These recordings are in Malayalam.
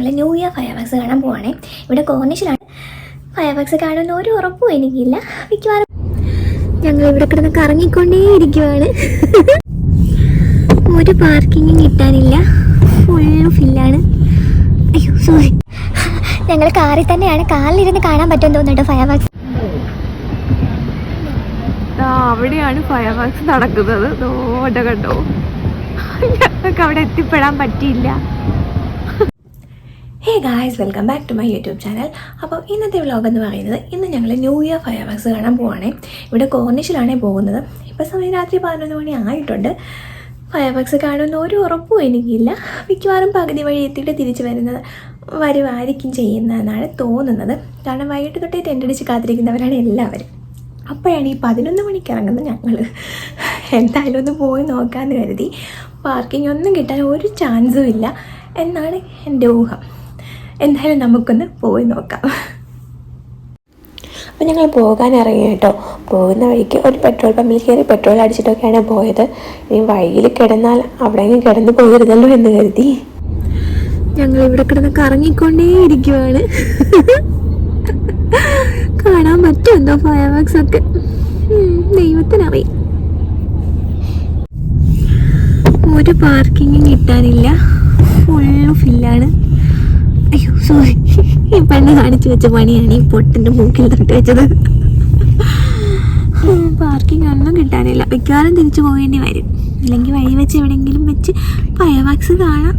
ഞങ്ങൾ ന്യൂ ഇയർ ഫയർ വർക്സ് കാണാൻ പോവാണേ. ഇവിടെ കോർണിഷിലാണ് ഫയർ വർക്സ് കാണുമെന്ന് ഒരു ഉറപ്പും എനിക്കില്ല. മിക്കവാറും ഞങ്ങൾ ഇവിടെ കിടന്ന് കറങ്ങിക്കൊണ്ടേ ഇരിക്കുവാണ് ഒരു പാർക്കിങ്ങും കിട്ടാനില്ല. ഫുള്ള് ഫില്ലാണ് അയ്യോ സോറി ഞങ്ങൾ കാറിൽ തന്നെയാണ്. കാറിലിരുന്ന് കാണാൻ പറ്റുമെന്ന് തോന്നുന്നുണ്ട് ഫയർ വർക്സ് അവിടെയാണ് ഫയർ വർക്സ് നടക്കുന്നത് കണ്ടോ? ഞങ്ങൾക്ക് അവിടെ എത്തിപ്പെടാൻ പറ്റിയില്ല. Hey guys welcome back to my YouTube channel അപ്പോൾ ഇന്നത്തെ വ്ളോഗ് എന്ന് പറയുന്നത് ഇന്ന് ഞങ്ങൾ ന്യൂ ഇയർ ഫയർ വർക്സ് കാണാൻ പോവാണേ. ഇവിടെ കോർണിഷിലാണേ പോകുന്നത്. ഇപ്പോൾ സമയം രാത്രി പതിനൊന്ന് മണി ആയിട്ടുണ്ട്. ഫയർ വർക്സ് കാണുമെന്ന് ഒരു ഉറപ്പും എനിക്കില്ല. മിക്കവാറും പകുതി വഴി എത്തിയിട്ട് തിരിച്ചു വരുന്നത് വരുമായിരിക്കും ചെയ്യുന്നതെന്നാണ് തോന്നുന്നത്. കാരണം വൈകിട്ട് തൊട്ടേ ടെന്റടിച്ച് കാത്തിരിക്കുന്നവരാണ് എല്ലാവരും. അപ്പോഴാണ് ഈ പതിനൊന്ന് മണിക്ക് ഇറങ്ങുന്നത് ഞങ്ങൾ എന്തായാലും ഒന്ന് പോയി നോക്കാമെന്ന് കരുതി. പാർക്കിംഗ് ഒന്നും കിട്ടാൻ ഒരു ചാൻസും ഇല്ല. എന്നാണ് എന്റെ ഊഹം. എന്തായാലും നമുക്കൊന്ന് പോയി നോക്കാം. അപ്പം ഞങ്ങൾ പോകാൻ ഇറങ്ങി കേട്ടോ. പോകുന്ന വഴിക്ക് ഒരു പെട്രോൾ പമ്പിൽ കയറി പെട്രോൾ അടിച്ചിട്ടൊക്കെയാണ് പോയത്. ഇനി വഴിയിൽ കിടന്നാൽ അവിടെ കിടന്ന് പോകരുതല്ലോ എന്ന് കരുതി. ഞങ്ങൾ ഇവിടെ കിടന്ന് കറങ്ങിക്കൊണ്ടേ ഇരിക്കുവാണ് കാണാൻ പറ്റുമെന്തോ ഫയർ വർക്സ് ഒക്കെ. ദൈവത്തിനറിയാം. ഒരു പാർക്കിങ്ങും കിട്ടാനില്ല. ഫുള്ള് ഫില്ലാണ് അയ്യോ സോറി ഈ പെണ്ണ് കാണിച്ചു വെച്ച പണിയാണ് ഈ പൊട്ടിന്റെ മൂക്കിൽ തട്ടി വെച്ചത്. പാർക്കിംഗ് ഒന്നും കിട്ടാനില്ല. മിക്കവാറും തിരിച്ചു പോകേണ്ടി വരും. അല്ലെങ്കിൽ വഴി വെച്ച് എവിടെയെങ്കിലും വെച്ച് ഫയർ വാക്സ് കാണാം.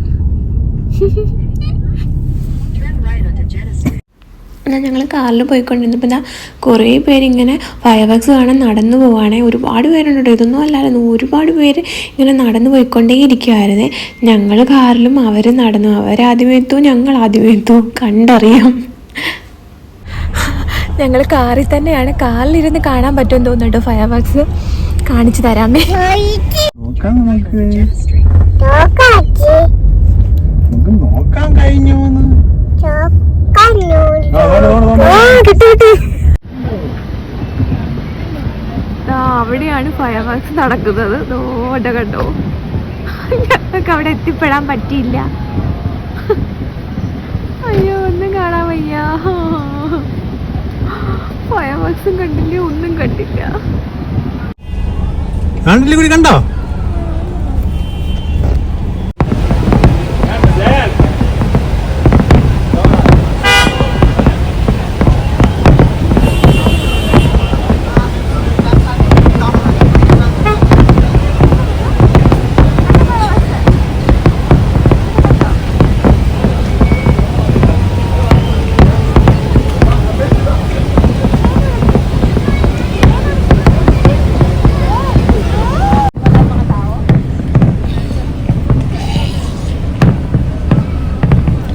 എന്നാൽ ഞങ്ങൾ കാറിൽ പോയിക്കൊണ്ടിരുന്നപ്പോൾ എന്താ കുറേ പേരിങ്ങനെ ഫയർ വർക്സ് കാണാൻ നടന്നു പോവാണേ. ഒരുപാട് പേരുണ്ട് കേട്ടോ. ഇതൊന്നും അല്ലായിരുന്നു ഒരുപാട് പേര് ഇങ്ങനെ നടന്നു പോയിക്കൊണ്ടേ ഇരിക്കുമായിരുന്നേ ഞങ്ങൾ കാറിലും അവർ നടന്നു. അവരാദ്യമേ എത്തു ഞങ്ങൾ ആദ്യമേ എത്തു കണ്ടറിയാം. ഞങ്ങൾ കാറിൽ തന്നെയാണ്. കാറിലിരുന്ന് കാണാൻ പറ്റുമെന്ന് തോന്നുന്നുണ്ട് ഫയർ വർക്സ് കാണിച്ചു തരാമേ. നോക്കാം നമുക്ക്. അവിടെയാണ് ഫയർ വർക്സ് നടക്കുന്നത് ദോട കണ്ടോ? ഞങ്ങൾക്ക് അവിടെ എത്തിപ്പെടാൻ പറ്റിയില്ല. അയ്യോ ഒന്നും കാണാൻ വയ്യ. ഫയർവർക്സും കണ്ടില്ല? ഒന്നും കണ്ടില്ല. കണ്ടില്ലേ കൂടി കണ്ടോ?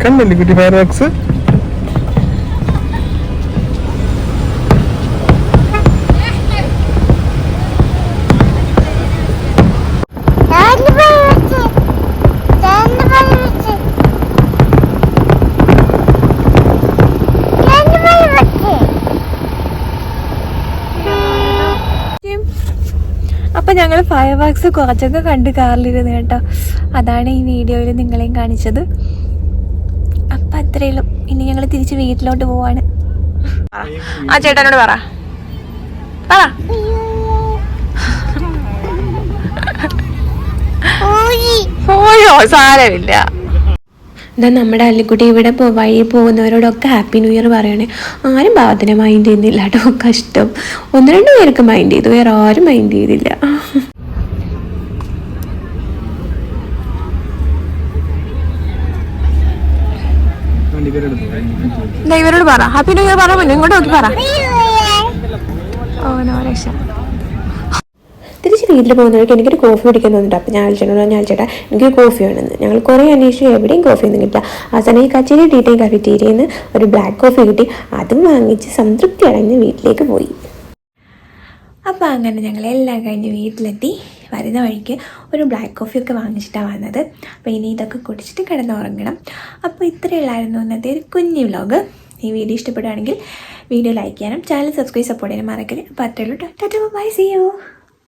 കണ്ടില്ലേ കുട്ടി ഫയർ വർക്ക്സ് അപ്പം ഞങ്ങൾ ഫയർ വർക്സ് കുറച്ചൊക്കെ കണ്ട് കാറിലിരുന്ന് കേട്ടോ. അതാണ് ഈ വീഡിയോയിൽ നിങ്ങളെയും കാണിച്ചത്. അപ്പൊ അത്രയുള്ളൂ. ഇനി ഞങ്ങൾ തിരിച്ച് വീട്ടിലോട്ട് പോവാണ്. ആ ചേട്ടനോട് പറ. പറ. പോയോ. സാരമില്ല. എന്താ നമ്മുടെ അല്ലിക്കുട്ടി ഇവിടെ വഴി പോകുന്നവരോടൊക്കെ ഹാപ്പി ന്യൂ ഇയർ പറയണേ. ആരും ഭാവത്തിനെ മൈൻഡ് ചെയ്യുന്നില്ല കേട്ടോ. കഷ്ടം. ഒന്ന് രണ്ട് പേർക്ക് മൈൻഡ് ചെയ്തു. വേറെ ആരും മൈൻഡ് ചെയ്തില്ല. ദാ ഇവരോട് പറ. ഹാപ്പി ന്യൂ ഇയർ പറ മുന്നേ ഇങ്ങോട്ട് നോക്കി പറ. ഓ നോ രക്ഷ. തിരിച്ച് വീട്ടിൽ പോകുന്നവർക്ക് എനിക്കൊരു കോഫി കുടിക്കാൻ തോന്നിട്ട് അപ്പം ഞാൻ ചേട്ടനോട് ഞാൻ ചേട്ടാ എനിക്കൊരു കോഫി വേണമെന്ന്. ഞങ്ങൾ കുറേ അന്വേഷിച്ചു. എവിടെയും കോഫി ഒന്നും കിട്ടില്ല. അവസാനം ഈ കച്ചേരി ടീറ്റയും കഫിറ്റീരിയിൽ നിന്ന് ഒരു ബ്ലാക്ക് കോഫി കിട്ടി. അതും വാങ്ങിച്ച് സംതൃപ്തി അടങ്ങി വീട്ടിലേക്ക് പോയി. അപ്പോൾ അങ്ങനെ ഞങ്ങൾ എല്ലാം കഴിഞ്ഞ് വീട്ടിലെത്തി. വരുന്ന വഴിക്ക് ഒരു ബ്ലാക്ക് കോഫിയൊക്കെ വാങ്ങിച്ചിട്ടാണ് വന്നത്. അപ്പോൾ ഇനി ഇതൊക്കെ കുടിച്ചിട്ട് കിടന്നുറങ്ങണം. അപ്പോൾ ഇത്രയുള്ളായിരുന്നു ഇന്നത്തെ ഒരു കുഞ്ഞു വ്ലോഗ് ഈ വീഡിയോ ഇഷ്ടപ്പെടുകയാണെങ്കിൽ വീഡിയോ ലൈക്ക് ചെയ്യാനും ചാനൽ സബ്സ്ക്രൈബ് സപ്പോർട്ട് ചെയ്യാനും മറക്കരുത്. അപ്പോൾ അത്രയുള്ളൂ ടാറ്റ ബൈ സി യു